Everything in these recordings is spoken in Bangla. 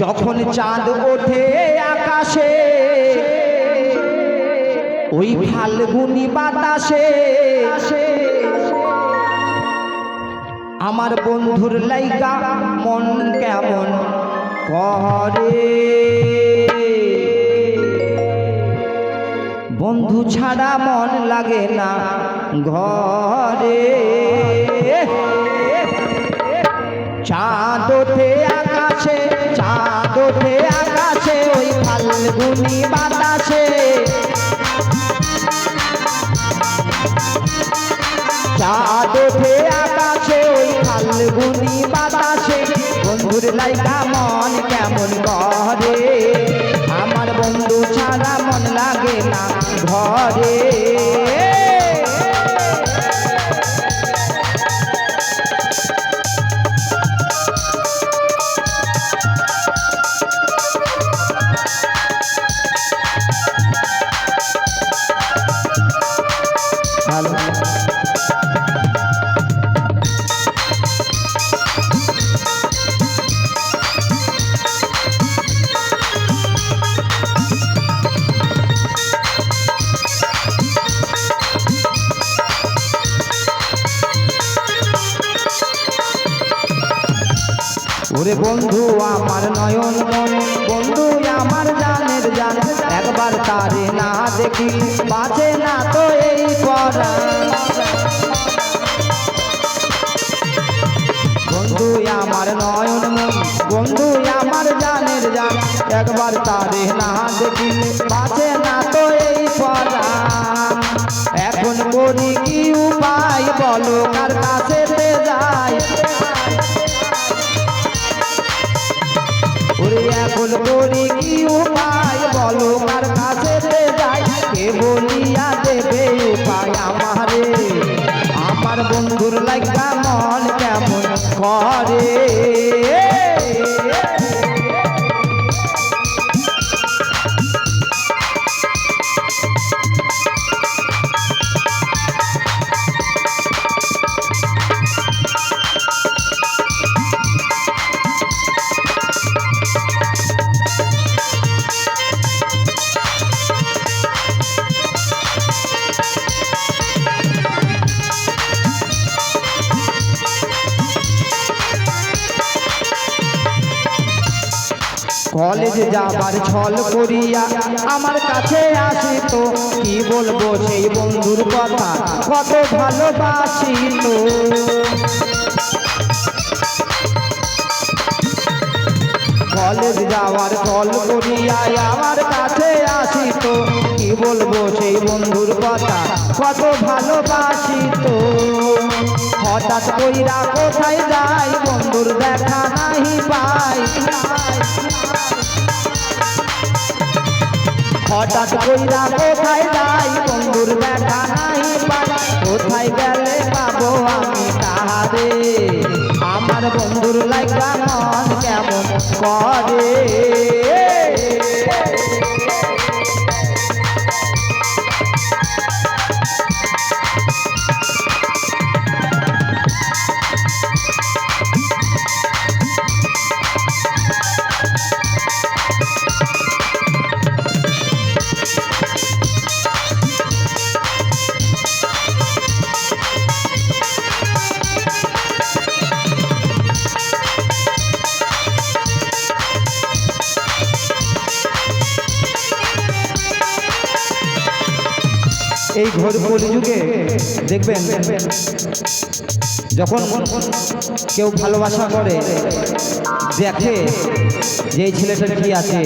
যখন চাঁদ ওঠে আকাশে, ওই ফাল্গুনি বাতাসে, আমার বন্ধুর লাইকা মন কেমন করে? বন্ধু ছাড়া মন লাগে না ঘরে। চাঁদ ওঠে ফাল্গুনি বাতাসে। চাঁদ ওঠে আকাশে, ওই ফাল্গুনি বাতাসে। বন্ধুর লাইকা মন কেমন করে? আমার বন্ধু ছাড়া মন লাগে না ঘরে। ওরে বন্ধু, আমার নয়ন মন। বন্ধু, আমার জানের জান। একবার তারে না দেখি বাঁচে না তো এই পরাণ। বন্ধু, আমার নয়ন মন। বন্ধু, আমার জানের জান। একবার তারে না দেখি বাঁচে না তো এই পরাণ। এখন করি কি উপায় বলো, কার কাছে এখন করি কি উপায় বলো কলেজ যাবার ছল করিয়া আমার কাছে আসি তো কি বলব সেই বন্ধুর কথা? কত ভালোবাসি তো কলেজ যাওয়ার কল করিয়া আমার কাছে আসি তো কি বলব সেই বন্ধুর কথা? কত ভালোবাসি তো হঠাৎ কইরা কোথায় যাই বন্ধুর দেখা নাহি পাই হঠাৎ কইরা, কোথায় যাই বন্ধুর দেখা নাই পাই? কোথায় গেলে পাবো আমি তাহারে আমার বন্ধুর লাগা মন কেমন করে? এই ঘোর কলিযুগে দেখবেন যখন কেউ ভালোবাসা করে, দেখে যে এই ছেলেটার কি আছে,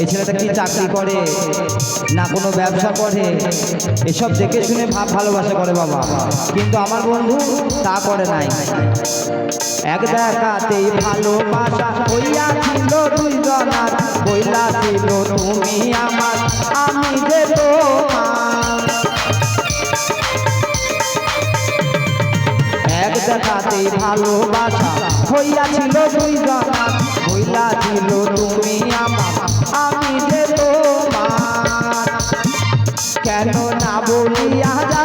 এই ছেলেটা কি চাকরি করে, না কোনো ব্যবসা করে, এসব দেখে শুনে ভাব ভালোবাসা করে বাবা। কিন্তু আমার বন্ধু তা করে নাই। এক দেখাতেই ভালোবাসা হইয়াছিল দুইজনার কইলা ছিল তুমি আমার, আমি এক দেখাতেই ভালোবাসা হইয়াছিল দুইজনার হইলা ছিল তুমি আমার। আমি যে তোমার। কেন না বলিয়া যা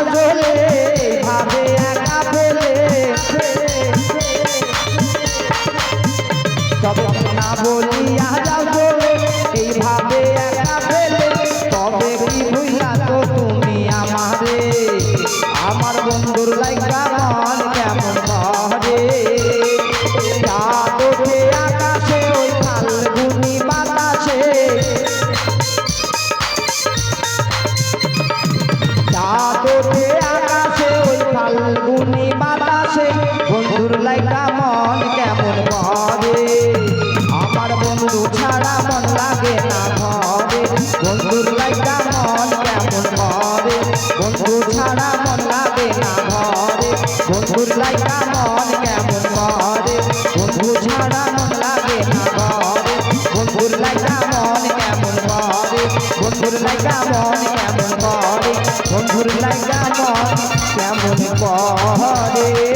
বন্ধুর লাগা মন কেমন মন মন করে?